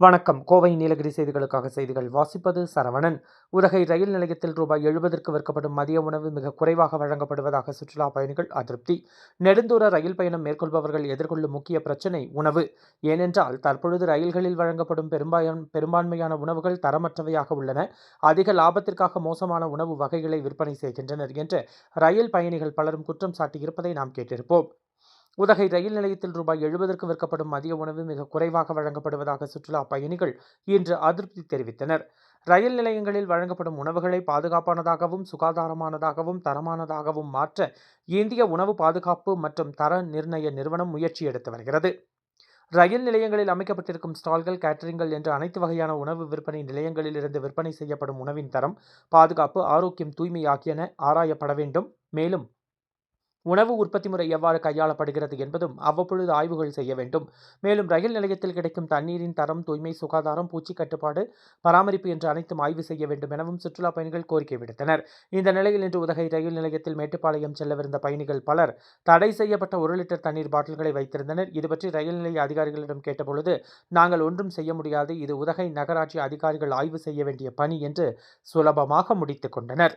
வணக்கம். கோவை நீலகிரி செய்திகளுக்காக செய்திகள் வாசிப்பது சரவணன். உதகை ரயில் நிலையத்தில் ரூபாய் எழுபதற்கு விற்கப்படும் மதிய உணவு மிக குறைவாக வழங்கப்படுவதாக சுற்றுலா பயணிகள் அதிருப்தி. நெடுந்தூர ரயில் பயணம் மேற்கொள்பவர்கள் எதிர்கொள்ளும் முக்கிய பிரச்சினை உணவு. ஏனென்றால் தற்பொழுது ரயில்களில் வழங்கப்படும் பெரும்பான் பெரும்பான்மையான உணவுகள் தரமற்றவையாக உள்ளன. அதிக லாபத்திற்காக மோசமான உணவு வகைகளை விற்பனை செய்கின்றனர் என்று ரயில் பயணிகள் பலரும் குற்றம் சாட்டியிருப்பதை நாம் கேட்டிருப்போம். உதகை ரயில் நிலையத்தில் ரூபாய் எழுபதற்கு விற்கப்படும் மதிய உணவு மிக குறைவாக வழங்கப்படுவதாக சுற்றுலா பயணிகள் இன்று அதிருப்தி தெரிவித்தனர். ரயில் நிலையங்களில் வழங்கப்படும் உணவுகளை பாதுகாப்பானதாகவும் சுகாதாரமானதாகவும் தரமானதாகவும் மாற்ற இந்திய உணவு பாதுகாப்பு மற்றும் தர நிர்ணய நிறுவனம் முயற்சி எடுத்து வருகிறது. ரயில் நிலையங்களில் அமைக்கப்பட்டிருக்கும் ஸ்டால்கள் கேட்டரிங்கள் என்ற அனைத்து வகையான உணவு விற்பனை நிலையங்களில் இருந்து விற்பனை செய்யப்படும் உணவின் தரம் பாதுகாப்பு ஆரோக்கியம் தூய்மை ஆகியன ஆராயப்பட வேண்டும். மேலும் உணவு உற்பத்தி முறை எவ்வாறு கையாளப்படுகிறது என்பதும் அவ்வப்பொழுது ஆய்வுகள் செய்ய வேண்டும். மேலும் ரயில் நிலையத்தில் கிடைக்கும் தண்ணீரின் தரம் தூய்மை சுகாதாரம் பூச்சி கட்டுப்பாடு பராமரிப்பு என்று அனைத்தும் ஆய்வு செய்ய வேண்டும் எனவும் சுற்றுலா பயணிகள் கோரிக்கை விடுத்தனர். இந்த நிலையில் இன்று உதகை ரயில் நிலையத்தில் மேட்டுப்பாளையம் செல்லவிருந்த பயணிகள் பலர் தடை செய்யப்பட்ட ஒரு லிட்டர் தண்ணீர் பாட்டில்களை வைத்திருந்தனர். இது பற்றி ரயில் நிலைய அதிகாரிகளிடம் கேட்டபொழுது நாங்கள் ஒன்றும் செய்ய முடியாது. இது உதகை நகராட்சி அதிகாரிகள் ஆய்வு செய்ய வேண்டிய பணி என்று சுலபமாக முடித்துக் கொண்டனர்.